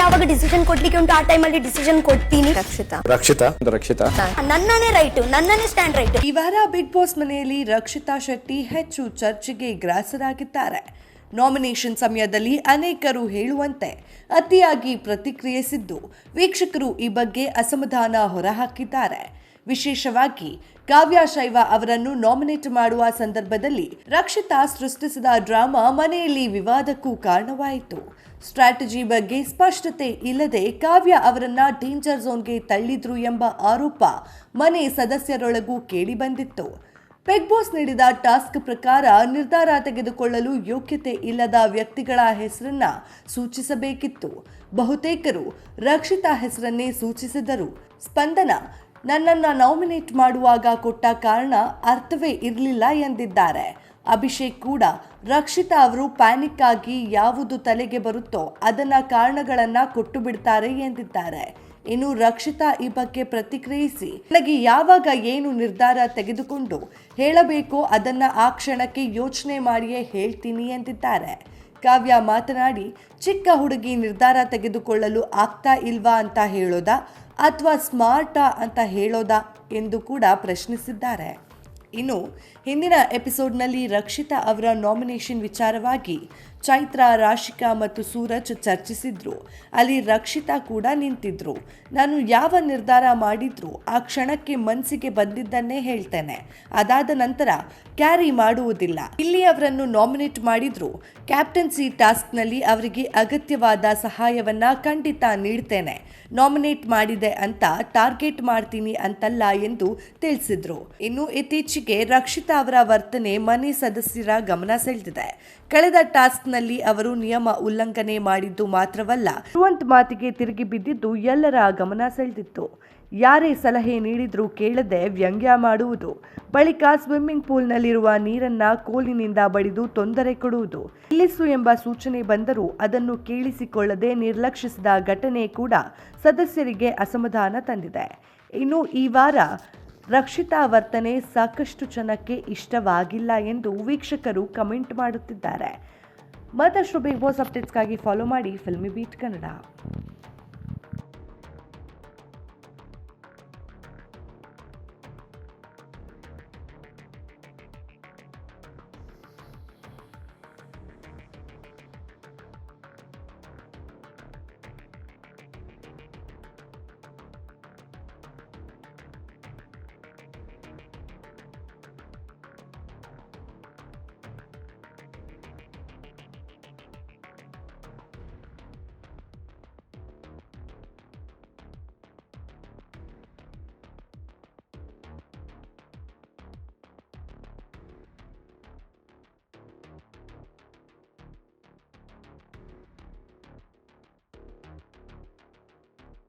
ಯಾವಾಗ ಡಿಸಿಷನ್ ಕೊಡ್ಲಿಕ್ಕೆ ಉಂಟು ಆ ಟೈಮಲ್ಲಿ ಡಿಸಿಷನ್ ಕೊಡ್ತೀನಿ. ರಕ್ಷಿತಾ. ರಕ್ಷಿತಾ? ರಕ್ಷಿತಾ. ನನ್ನನೇ ರೈಟ್ ನನ್ನನೇ ಸ್ಟ್ಯಾಂಡ್ ರೈಟ್ ಈ ವಾರ ಬಿಗ್ ಬಾಸ್ ಮನೆಯಲ್ಲಿ ರಕ್ಷಿತಾ ಶೆಟ್ಟಿ ಹೆಚ್ಚು ಚರ್ಚೆಗೆ ಗ್ರಾಸರಾಗಿದ್ದಾರೆ. ನಾಮಿನೇಷನ್ ಸಮಯದಲ್ಲಿ ಅನೇಕರು ಹೇಳುವಂತೆ ಅತಿಯಾಗಿ ಪ್ರತಿಕ್ರಿಯಿಸಿದ್ದು ವೀಕ್ಷಕರು ಈ ಬಗ್ಗೆ ಅಸಮಾಧಾನ ಹೊರಹಾಕಿದ್ದಾರೆ. ವಿಶೇಷವಾಗಿ ಕಾವ್ಯ ಶೈವ ಅವರನ್ನು ನಾಮಿನೇಟ್ ಮಾಡುವ ಸಂದರ್ಭದಲ್ಲಿ ರಕ್ಷಿತಾ ಸೃಷ್ಟಿಸಿದ ಡ್ರಾಮಾ ಮನೆಯಲ್ಲಿ ವಿವಾದಕ್ಕೂ ಕಾರಣವಾಯಿತು. ಸ್ಟ್ರಾಟಜಿ ಬಗ್ಗೆ ಸ್ಪಷ್ಟತೆ ಇಲ್ಲದೆ ಕಾವ್ಯ ಅವರನ್ನ ಡೇಂಜರ್ ಝೋನ್ಗೆ ತಳ್ಳಿದ್ರು ಎಂಬ ಆರೋಪ ಮನೆ ಸದಸ್ಯರೊಳಗೂ ಕೇಳಿಬಂದಿತ್ತು ಬಿಗ್ ಬಾಸ್ ನೀಡಿದ ಟಾಸ್ಕ್ ಪ್ರಕಾರ ನಿರ್ಧಾರ ತೆಗೆದುಕೊಳ್ಳಲು ಯೋಗ್ಯತೆ ಇಲ್ಲದ ವ್ಯಕ್ತಿಗಳ ಹೆಸರನ್ನ ಸೂಚಿಸಬೇಕಿತ್ತು. ಬಹುತೇಕರು ರಕ್ಷಿತಾ ಹೆಸರನ್ನೇ ಸೂಚಿಸಿದರು. ಸ್ಪಂದನ ನನ್ನನ್ನ ನಾಮಿನೇಟ್ ಮಾಡುವಾಗ ಕೊಟ್ಟ ಕಾರಣ ಅರ್ಥವೇ ಇರಲಿಲ್ಲ ಎಂದಿದ್ದಾರೆ. ಅಭಿಷೇಕ್ ಕೂಡ ರಕ್ಷಿತಾ ಅವರು ಪ್ಯಾನಿಕ್ ಆಗಿ ಯಾವುದು ತಲೆಗೆ ಬರುತ್ತೋ ಅದನ್ನು ಕಾರಣಗಳನ್ನು ಕೊಟ್ಟು ಬಿಡ್ತಾರೆ ಎಂದಿದ್ದಾರೆ. ಇನ್ನು ರಕ್ಷಿತಾ ಈ ಬಗ್ಗೆ ಪ್ರತಿಕ್ರಿಯಿಸಿ, ನನಗೆ ಯಾವಾಗ ಏನು ನಿರ್ಧಾರ ತೆಗೆದುಕೊಂಡು ಹೇಳಬೇಕೋ ಅದನ್ನು ಆ ಕ್ಷಣಕ್ಕೆ ಯೋಚನೆ ಮಾಡಿಯೇ ಹೇಳ್ತೀನಿ ಎಂದಿದ್ದಾರೆ. ಕಾವ್ಯ ಮಾತನಾಡಿ, ಚಿಕ್ಕ ಹುಡುಗಿ ನಿರ್ಧಾರ ತೆಗೆದುಕೊಳ್ಳಲು ಆಗ್ತಾ ಇಲ್ವಾ ಅಂತ ಹೇಳೋದಾ? ಅಥವಾ ಸ್ಮಾರ್ಟಾ ಅಂತ ಹೇಳೋದಾ ಎಂದು ಕೂಡ ಪ್ರಶ್ನಿಸಿದ್ದಾರೆ. ಇನ್ನು ಹಿಂದಿನ ಎಪಿಸೋಡ್ನಲ್ಲಿ ರಕ್ಷಿತಾ ಅವರ ನಾಮಿನೇಷನ್ ವಿಚಾರವಾಗಿ ಚೈತ್ರ, ರಾಶಿಕಾ ಮತ್ತು ಸೂರಜ್ ಚರ್ಚಿಸಿದ್ರು. ಅಲ್ಲಿ ರಕ್ಷಿತಾ ಕೂಡ ನಿಂತಿದ್ರು. ನಾನು ಯಾವ ನಿರ್ಧಾರ ಮಾಡಿದ್ರು ಆ ಕ್ಷಣಕ್ಕೆ ಮನಸ್ಸಿಗೆ ಬಂದಿದ್ದನ್ನೇ ಹೇಳ್ತೇನೆ. ಅದಾದ ನಂತರ ಕ್ಯಾರಿ ಮಾಡುವುದಿಲ್ಲ. ಅವರನ್ನು ನಾಮಿನೇಟ್ ಮಾಡಿದ್ರು. ಕ್ಯಾಪ್ಟನ್ಸಿ ಟಾಸ್ಕ್ನಲ್ಲಿ ಅವರಿಗೆ ಅಗತ್ಯವಾದ ಸಹಾಯವನ್ನ ಖಂಡಿತ ನೀಡ್ತೇನೆ. ನಾಮಿನೇಟ್ ಮಾಡಿದೆ ಅಂತ ಟಾರ್ಗೆಟ್ ಮಾಡ್ತೀನಿ ಅಂತಲ್ಲ ಎಂದು ತಿಳಿಸಿದ್ರು. ಇನ್ನು ಇತ್ತೀಚೆಗೆ ರಕ್ಷಿತಾ ಅವರ ವರ್ತನೆ ಮನೆ ಸದಸ್ಯರ ಗಮನ ಸೆಳೆದಿದೆ. ಕಳೆದ ಟಾಸ್ಕ್ನಲ್ಲಿ ಅವರು ನಿಯಮ ಉಲ್ಲಂಘನೆ ಮಾಡಿದ್ದು ಮಾತ್ರವಲ್ಲ ಮಾತಿಗೆ ತಿರುಗಿ ಬಿದ್ದಿದ್ದು ಎಲ್ಲರ ಗಮನ ಸೆಳೆದಿತ್ತು. ಯಾರೇ ಸಲಹೆ ನೀಡಿದರೂ ಕೇಳದೆ ವ್ಯಂಗ್ಯ ಮಾಡುವುದು. ಬಳಿಕ ಸ್ವಿಮ್ಮಿಂಗ್ ಪೂಲ್ನಲ್ಲಿರುವ ನೀರನ್ನ ಕೋಲಿನಿಂದ ಬಡಿದು ತೊಂದರೆ ಕೊಡುವುದು. ನಿಲ್ಲಿಸು ಎಂಬ ಸೂಚನೆ ಬಂದರೂ ಅದನ್ನು ಕೇಳಿಸಿಕೊಳ್ಳದೆ ನಿರ್ಲಕ್ಷಿಸಿದ ಘಟನೆ ಕೂಡ ಸದಸ್ಯರಿಗೆ ಅಸಮಾಧಾನ ತಂದಿದೆ. ಇನ್ನು ಈ ವಾರ ರಕ್ಷಿತಾ ವರ್ತನೆ ಸಾಕಷ್ಟು ಜನಕ್ಕೆ ಇಷ್ಟವಾಗಿಲ್ಲ ಎಂದು ವೀಕ್ಷಕರು ಕಮೆಂಟ್ ಮಾಡುತ್ತಿದ್ದಾರೆ. ಮತ್ತಷ್ಟು ಬಿಗ್ ಬಾಸ್ ಅಪ್ಡೇಟ್ಸ್ಗಾಗಿ ಫಾಲೋ ಮಾಡಿ ಫಿಲ್ಮಿ ಬೀಟ್ ಕನ್ನಡ.